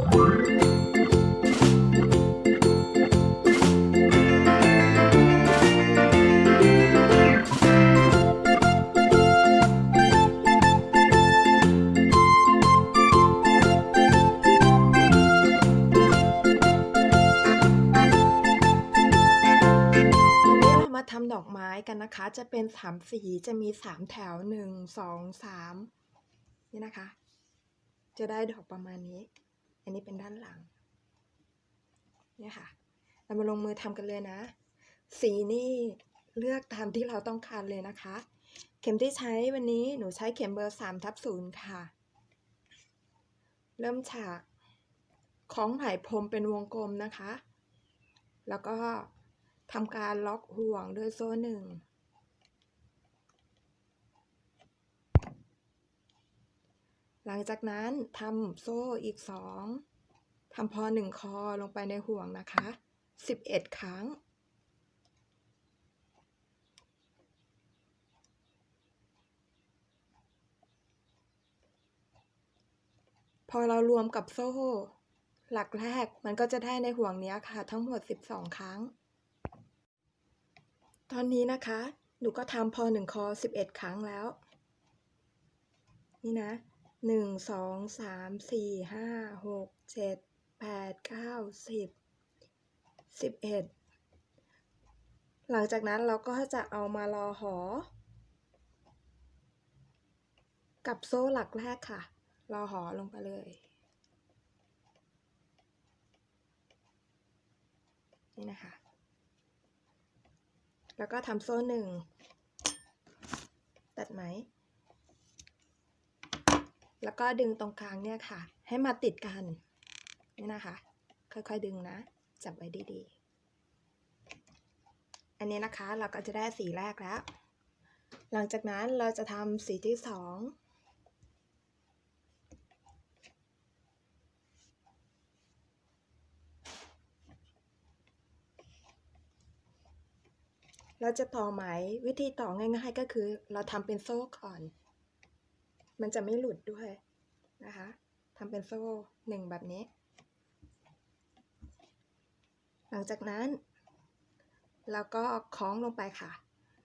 วันนี้เรามาทำดอกไม้กันนะคะ จะเป็นสามสีจะมีสามแถวหนึ่งสองสามนี่นะคะ จะได้ดอกประมาณนี้ นนี้เป็นด้านหลัง เนี่ยค่ะ เรามาลงมือทำกันเลยนะ สีนี่เลือกตามที่เราต้องการเลยนะคะ เข็มที่ใช้วันนี้หนูใช้เข็มเบอร์สามทับศูนย์ค่ะ เริ่มฉากคล้องไหมพรมเป็นวงกลมนะคะ แล้วก็ทำการล็อกห่วงด้วยโซ่หนึ่ง หลังจากนั้นทำโซ่อีกสองทำพอหนึ่งคอลงไปในห่วงนะคะสิบเอ็ดครั้ง พอเรารวมกับโซ่ หลักแรกมันก็จะได้ในห่วงนี้ค่ะ ทั้งหมด12ครั้ง ตอนนี้นะคะ หนูก็ทำพอหนึ่งคอ11ครั้งแล้ว นี่นะ หนึ่งสองสามสี่ห้าหกเจ็ดแปดเก้าสิบสิบเอ็ดหลังจากนั้นเราก็จะเอามารอหอ กับโซ่หลักแรกค่ะ รอหอลงไปเลย นี่นะคะ แล้วก็ทำโซ่หนึ่งตัดไหม แล้วก็ดึงตรงกลางเนี่ยค่ะ ให้มาติดกันนี่นะคะ ค่อยๆดึงนะ จับไว้ดีๆ อันนี้นะคะเราก็จะได้สีแรกแล้ว หลังจากนั้นเราจะทำสีที่สองเราจะต่อไหมวิธีต่อง่ายๆก็คือเราทำเป็นโซ่ก่อน มันจะไม่หลุดด้วยนะคะทำเป็นโซ่หนึ่งแบบนี้ หลังจากนั้น เราก็คล้องลงไปค่ะ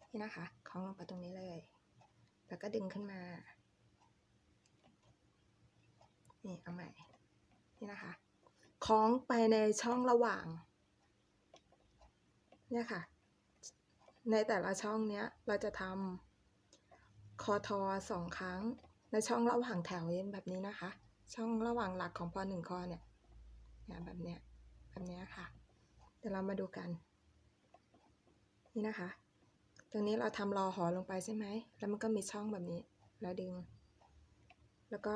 นี่นะคะคล้องลงไปตรงนี้เลย แล้วก็ดึงขึ้นมา นี่เอาใหม่ นี่นะคะคล้องไปในช่องระหว่าง เนี่ยค่ะ ในแต่ละช่องเนี้ย เราจะทำคอทอสองครั้ง ในช่องระหว่างแถวแบบนี้นะคะ ช่องระหว่างหลักของพอหนึ่งคอเนี่ยเนี่ยแบบเนี้ยแบบเนี้ยค่ะ เดี๋ยวเรามาดูกัน นี่นะคะ ตรงนี้เราทำรอหอลงไปใช่ไหม แล้วมันก็มีช่องแบบนี้ แล้วดึง แล้วก็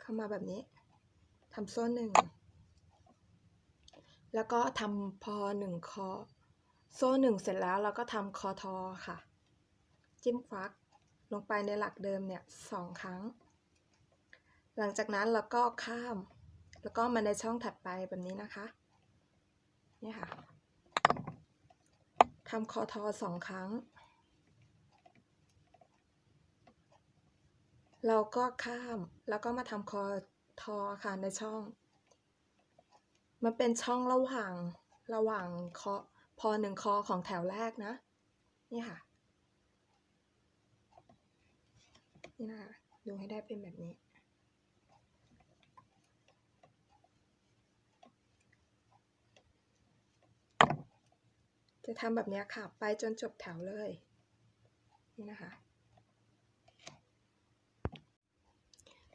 เข้ามาแบบนี้ทำโซ่หนึ่ง แล้วก็ทำพอหนึ่งคอ โซ่หนึ่งเสร็จแล้วเราก็ทำคอทอค่ะ จิ้มฟัก ลงไปในหลักเดิมเนี่ยสองครั้ง หลังจากนั้นเราก็ข้าม แล้วก็มาในช่องถัดไปแบบนี้นะคะ นี่ค่ะทำคอทอสองครั้ง เราก็ข้ามแล้วก็มาทำคอทอค่ะในช่อง มันเป็นช่องระหว่างระหว่างคอพอหนึ่งคอของแถวแรกนะ นี่ค่ะ นี่นะคะดูให้ได้เป็นแบบนี้ จะทำแบบนี้ค่ะ ไปจนจบแถวเลย นี่นะคะ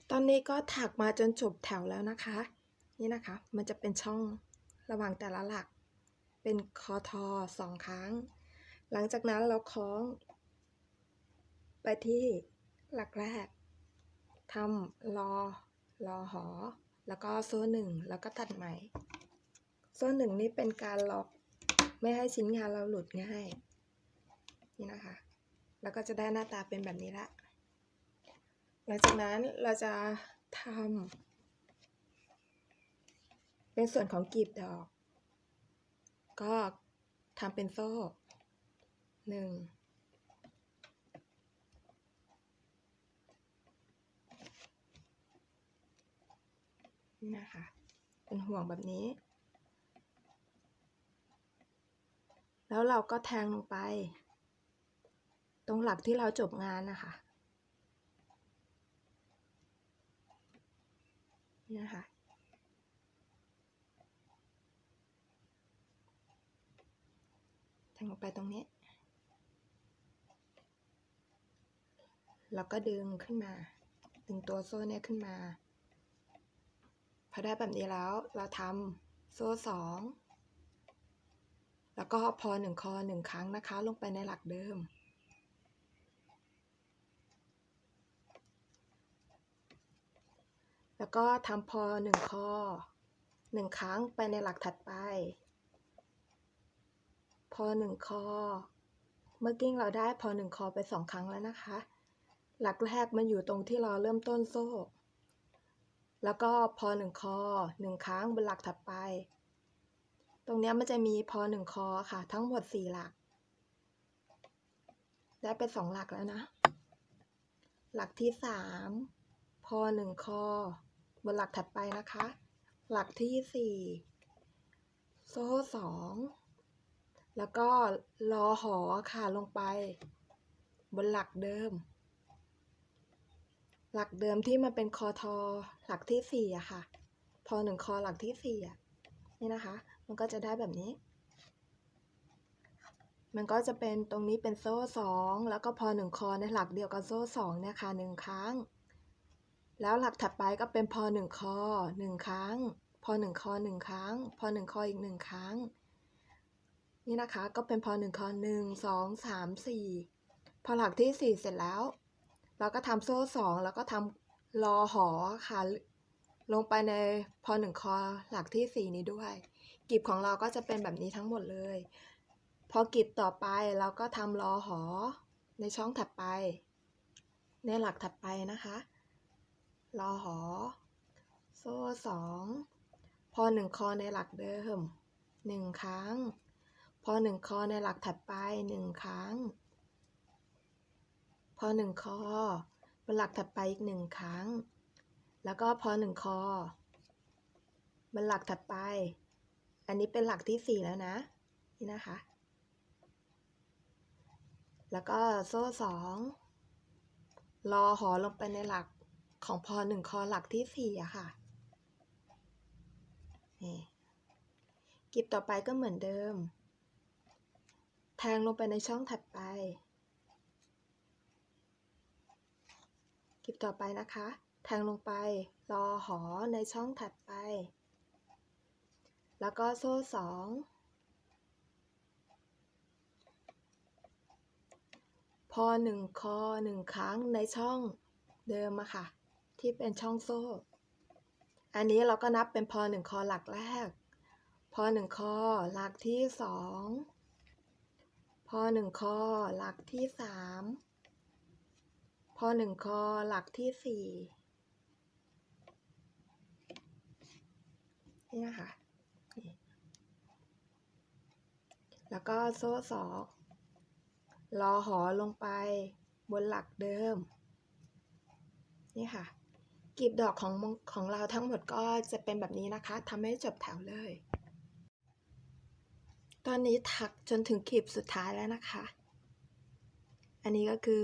ตอนนี้ก็ถักมาจนจบแถวแล้วนะคะ นี่นะคะ มันจะเป็นช่องระหว่างแต่ละหลัก เป็นคอทอสองครั้ง หลังจากนั้นเราคล้องไปที่ หลักแรกทำรอรอหอ แล้วก็โซ่หนึ่งแล้วก็ตัดไหม โซ่หนึ่งนี่เป็นการล็อกไม่ให้ชิ้นงานเราหลุดง่าย นี่นะคะ แล้วก็จะได้หน้าตาเป็นแบบนี้ละ หลังจากนั้นเราจะทำเป็นส่วนของกลีบดอก ก็ทำเป็นโซ่หนึ่ง นี่นะคะ เป็นห่วงแบบนี้ แล้วเราก็แทงลงไป ตรงหลักที่เราจบงานนะคะนี่นะคะแทงลงไปตรงนี้แล้วก็ดึงขึ้นมา ดึงตัวโซ่เนี่ยขึ้นมา พอได้แบบนี้แล้วเราทำโซ่สองแล้วก็พอหนึ่งคอหนึ่งครั้งนะคะ ลงไปในหลักเดิม แล้วก็ทำพอหนึ่งคอหนึ่งครั้งไปในหลักถัดไป พอหนึ่งคอ เมื่อกี้เราได้พอหนึ่งคอไปสองครั้งแล้วนะคะ หลักแรกมันอยู่ตรงที่เราเริ่มต้นโซ่ แล้วก็พอหนึ่งคอหนึ่งครั้งบนหลักถัดไป ตรงนี้มันจะมีพอหนึ่งคอค่ะ ทั้งหมดสี่หลัก ได้ไปสองหลักแล้วนะ หลักที่สามพอหนึ่งคอบนหลักถัดไปนะคะ หลักที่สี่โซ่สองแล้วก็รอหอค่ะลงไป บนหลักเดิม หลักเดิมที่มันเป็นคอทอหลักที่สี่อะค่ะพอหนึ่งคอหลักที่สี่อะนี่นะคะ มันก็จะได้แบบนี้ มันก็จะเป็นตรงนี้เป็นโซ่สองแล้วก็พอหนึ่งคอในหลักเดียวกับโซ่สองเนี่ยค่ะหนึ่งครั้ง แล้วหลักถัดไปก็เป็นพอหนึ่งคอหนึ่งครั้ง พอหนึ่งคอหนึ่งครั้ง พอหนึ่งคออีกหนึ่งครั้ง นี่นะคะก็เป็นพอหนึ่งคอหนึ่งสองสามสี่พอหลักที่สี่เสร็จแล้ว เราก็ทำโซ่สองแล้วก็ทำรอหอค่ะลงไปในพอหนึ่งคอหลักที่สี่นี้ด้วยกลีบของเราก็จะเป็นแบบนี้ทั้งหมดเลย พอกลีบต่อไปเราก็ทำรอหอในช่องถัดไป ในหลักถัดไปนะคะรอหอ โซ่สองพอหนึ่งคอในหลักเดิมหนึ่งครั้ง พอหนึ่งคอในหลักถัดไปหนึ่งครั้ง พอหนึ่งคอบนหลักถัดไปอีกหนึ่งครั้ง แล้วก็พอหนึ่งคอบนหลักถัดไป อันนี้เป็นหลักที่สี่แล้วนะ นี่นะคะ แล้วก็โซ่สองรอหอลงไปในหลักของพอหนึ่งคอหลักที่สี่อะค่ะนี่กลีบต่อไปก็เหมือนเดิม แทงลงไปในช่องถัดไป ลีบต่อไปนะคะ แทงลงไปรอหอในช่องถัดไป แล้วก็โซ่สองพอหนึ่งคอหนึ่งครั้งในช่องเดิมอะค่ะ ที่เป็นช่องโซ่ อันนี้เราก็นับเป็นพอหนึ่งคอหลักแรก พอหนึ่งคอหลักที่สองพอหนึ่งคอหลักที่สาม พอหนึ่งคอหลักที่สี่นี่นะคะ แล้วก็โซ่สองรอหอลงไปบนหลักเดิม นี่ค่ะกลีบดอกของของเราทั้งหมดก็จะเป็นแบบนี้นะคะทำให้จบแถวเลย ตอนนี้ถักจนถึงกลีบสุดท้ายแล้วนะคะ อันนี้ก็คือ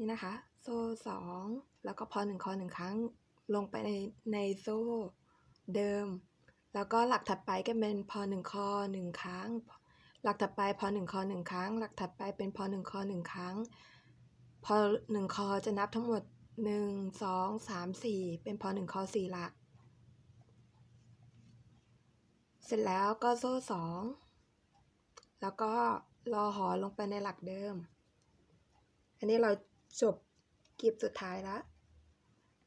นี่นะคะ โซ่สองแล้วก็พอหนึ่งคอหนึ่งครั้งลงไปในในโซ่เดิม แล้วก็หลักถัดไปก็เป็นพอหนึ่งคอหนึ่งครั้ง หลักถัดไปพอหนึ่งคอหนึ่งครั้ง หลักถัดไปเป็นพอหนึ่งคอหนึ่งครั้ง พอหนึ่งคอจะนับทั้งหมดหนึ่งสองสามสี่เป็นพอหนึ่งคอสี่หลัก เสร็จแล้วก็โซ่สองแล้วก็รอหอลงไปในหลักเดิม อันนี้เรา จบกลีบสุดท้ายแล้ว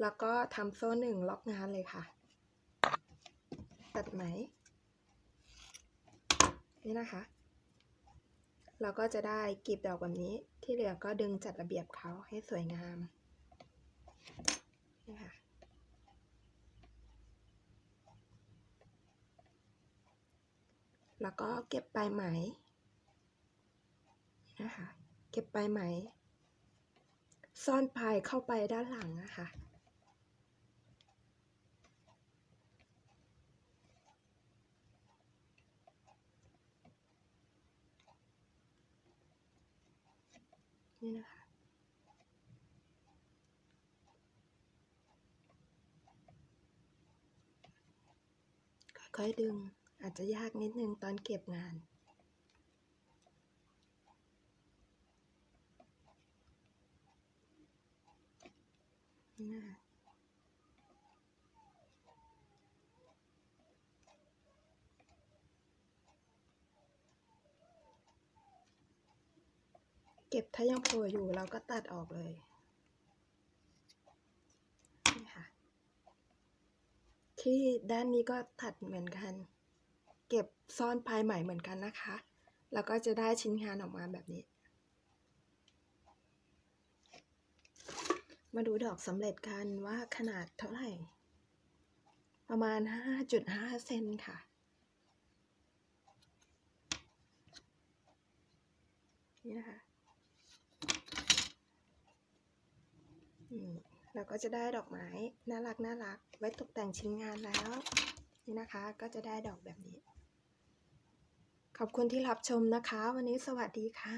แล้วก็ทำโซ่หนึ่งล็อกงานเลยค่ะ ตัดไหม นี่นะคะ เราก็จะได้กลีบดอกแบบนี้ ที่เหลือก็ดึงจัดระเบียบเขาให้สวยงาม นี่ค่ะแล้วก็เก็บปลายไหมนะคะ เก็บปลายไหม ซ่อนปลายเข้าไปด้านหลังนะคะนี่นะคะ ค่อยๆดึงอาจจะยากนิดนึงตอนเก็บงาน นะคะเก็บถ้ายังโผล่อยู่เราก็ตัดออกเลยนี่ค่ะ ที่ด้านนี้ก็ตัดเหมือนกัน เก็บซ่อนปลายใหม่เหมือนกันนะคะ แล้วก็จะได้ชิ้นงานออกมาแบบนี้ มาดูดอกสำเร็จกันว่าขนาดเท่าไหร่ ประมาณ 5.5 เซนค่ะ นี่นะคะอืมเราก็จะได้ดอกไม้น่ารักน่ารัก ไว้ตกแต่งชิ้นงานแล้ว นี่นะคะก็จะได้ดอกแบบนี้ ขอบคุณที่รับชมนะคะ วันนี้สวัสดีค่ะ